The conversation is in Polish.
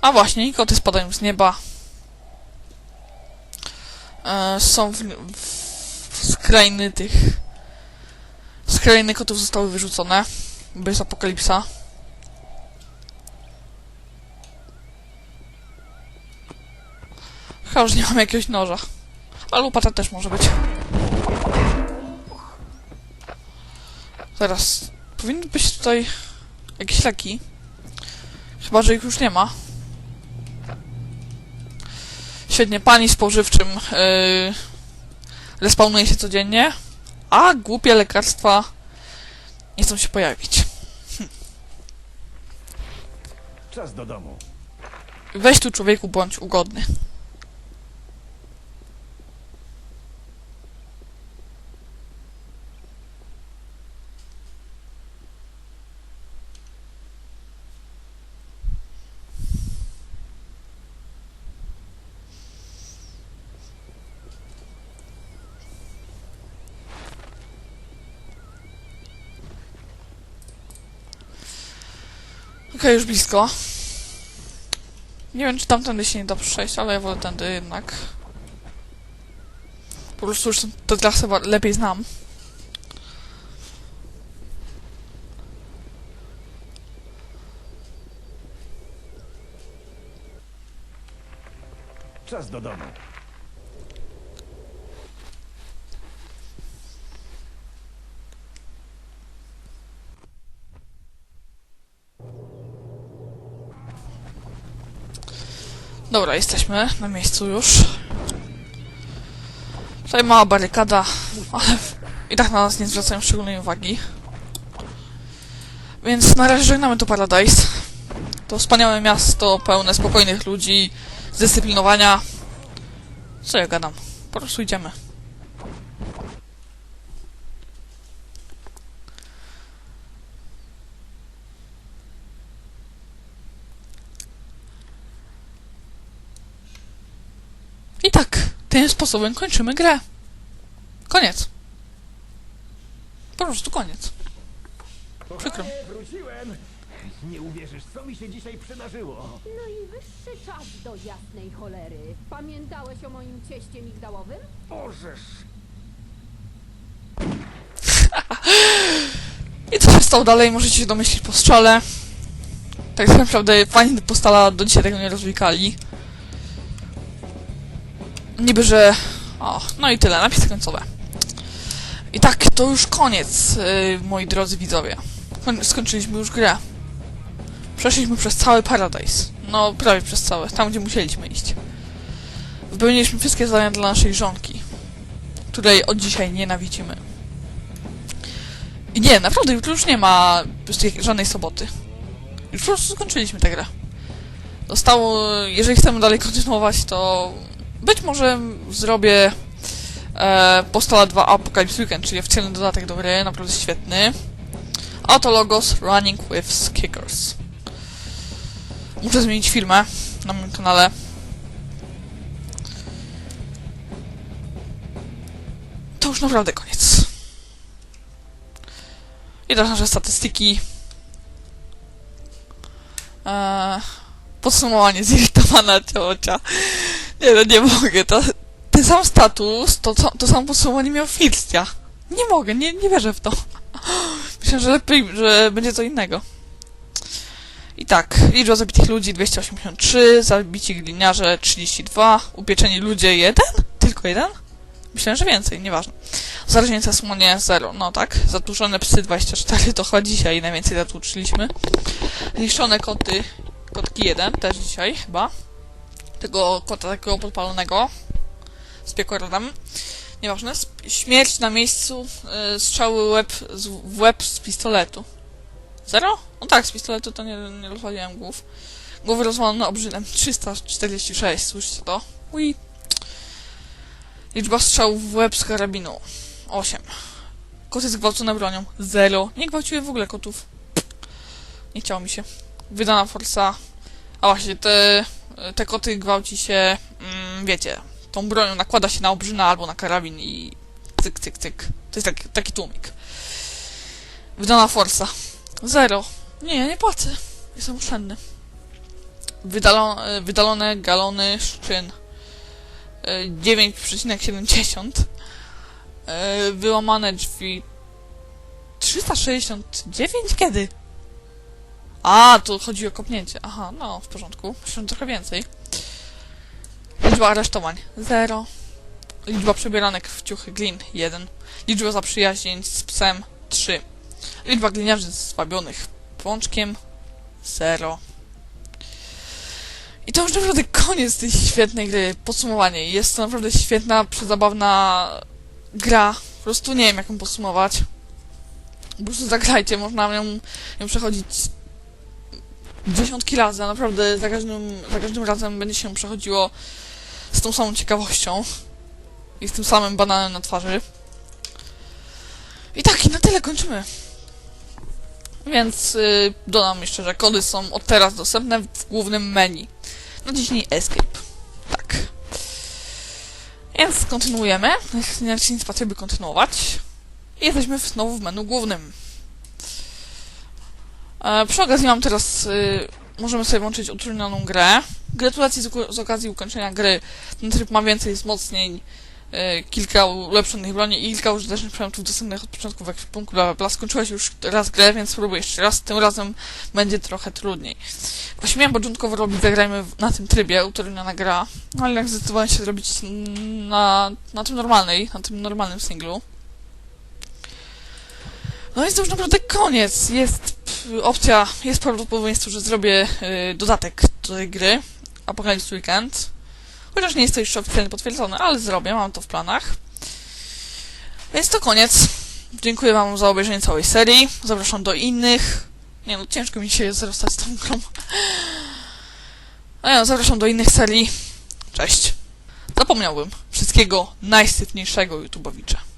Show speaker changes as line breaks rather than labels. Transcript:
A właśnie, i koty spadają z nieba. E, są w, w, z krainy tych... Z krainy kotów zostały wyrzucone. Jest apokalipsa. Chyba, że nie mam jakiegoś noża. A lupata też może być. Zaraz. Powinny być tutaj jakieś leki. Chyba, że ich już nie ma. Świetnie, pani spożywczym yy, respawnuje się codziennie, a głupie lekarstwa nie chcą się pojawić.
Czas do domu.
Weź tu człowieku, bądź ugodny. Okej, już blisko. Nie wiem, czy tamtędy się nie da przejść, ale ja wolę tędy jednak. Po prostu już tę trasę lepiej znam.
Czas do domu.
Dobra, jesteśmy na miejscu już. Tutaj mała barykada, ale i tak na nas nie zwracają szczególnej uwagi. Więc na razie żegnamy to Paradise. To wspaniałe miasto, pełne spokojnych ludzi, zdyscyplinowania. Co ja gadam? Po prostu idziemy. I tak, tym sposobem kończymy grę. Koniec. Po prostu koniec. Przykro.
Wróciłem! Nie uwierzysz, co mi się dzisiaj przydarzyło.
Najwyższy czas do jasnej cholery. Pamiętałeś o moim cieście migdałowym?
Bożeż!
I co się stało dalej, możecie się domyślić po strzale. Tak naprawdę fani postala do dzisiaj tego nie rozwikali. Niby, że... O, no i tyle, napisy końcowe. I tak, to już koniec, yy, moi drodzy widzowie. Koń- Skończyliśmy już grę. Przeszliśmy przez cały Paradise. No, prawie przez cały, tam gdzie musieliśmy iść. Wypełniliśmy wszystkie zadania dla naszej żonki, której od dzisiaj nienawidzimy. I nie, naprawdę, jutro już nie ma żadnej soboty. Już po prostu skończyliśmy tę grę. Zostało, jeżeli chcemy dalej kontynuować, to być może zrobię e, Postala 2 Apocalypse Weekend, czyli oficjalny dodatek do gry, naprawdę świetny. A to logos Running with Kickers. Muszę zmienić filmę na moim kanale. To już naprawdę koniec. I teraz nasze statystyki. Eee, podsumowanie zirytowana ciocia. Nie no, nie mogę. To, ten sam status, to, to, to samo podsumowanie miał Firstia. Nie mogę, nie, nie wierzę w to. Myślę, że lepiej, że będzie co innego. I tak, liczba zabitych ludzi 283, zabici gliniarze 32, upieczeni ludzie 1? Tylko jeden? Myślałem, że więcej, nieważne. Zarażenie słonie 0, no tak. Zatuszone psy 24, to chyba dzisiaj najwięcej zatłuczyliśmy. Zniszczone koty, kotki 1, też dzisiaj chyba. Tego kota takiego podpalonego z piekorem. Nieważne. Śmierć na miejscu, y, strzały łeb, z, w łeb z pistoletu. Zero? No tak, z pistoletu to nie, nie rozwaliłem głów. Głowy rozwalone obrzynem 346, słyszycie to? Ui. Liczba strzałów w łeb z karabinu 8. Koty zgwałcone bronią 0. Nie gwałciłem w ogóle kotów. Nie chciało mi się. Wydana forsa. A właśnie, te, te koty gwałci się, mm, wiecie, tą bronią nakłada się na obrzyna albo na karabin i cyk, cyk, cyk. To jest taki, taki tłumik. Wydana forsa. Zero. Nie, ja nie płacę. Jestem oszczędny. wydalone, wydalone galony szczyn e, 9,70 e, wyłamane drzwi 369? Kiedy? A, tu chodzi o kopnięcie. Aha, no, w porządku. Myślę, trochę więcej. Liczba aresztowań 0. Liczba przebieranek w ciuchy glin 1. Liczba zaprzyjaźnień z psem 3. Liczba gliniarzy zwabionych pączkiem 0. I to już naprawdę koniec tej świetnej gry. Podsumowanie. Jest to naprawdę świetna, przezabawna gra. Po prostu nie wiem, jak ją podsumować. Po prostu zagrajcie, można ją, ją przechodzić dziesiątki razy, a naprawdę za każdym, za każdym razem będzie się przechodziło z tą samą ciekawością i z tym samym bananem na twarzy. I tak, i na tyle kończymy. Więc y, dodam jeszcze, że kody są od teraz dostępne w głównym menu. Naciśnij Escape. Tak. Więc kontynuujemy. Naciśnij spację, by kontynuować. I jesteśmy znowu w menu głównym. E, przy okazji mam teraz... Y, możemy sobie włączyć utrudnioną grę. Gratulacje z, z okazji ukończenia gry. Ten tryb ma więcej wzmocnień, y, kilka ulepszonych broni i kilka użytecznych przedmiotów dostępnych od początku w ekwipunku, bla, bla, bla. Skończyłeś już raz grę, więc spróbuj jeszcze raz. Tym razem będzie trochę trudniej. Właśnie miałem początkowo robić Zagrajmy na tym trybie, utrudniona gra, no ale jak zdecydowałem się zrobić na, na tym normalnej, na tym normalnym singlu. No jest to już naprawdę koniec. Jest opcja, jest prawdopodobieństwo, że zrobię y, dodatek do tej gry. Apocalypse Weekend. Chociaż nie jest to jeszcze oficjalnie potwierdzone, ale zrobię, mam to w planach. Więc to koniec. Dziękuję wam za obejrzenie całej serii. Zapraszam do innych. Nie no, ciężko mi się jest rozstać z tą grą. A ja zapraszam do innych serii. Cześć. Zapomniałbym. Wszystkiego najsytniejszego YouTube'owicza.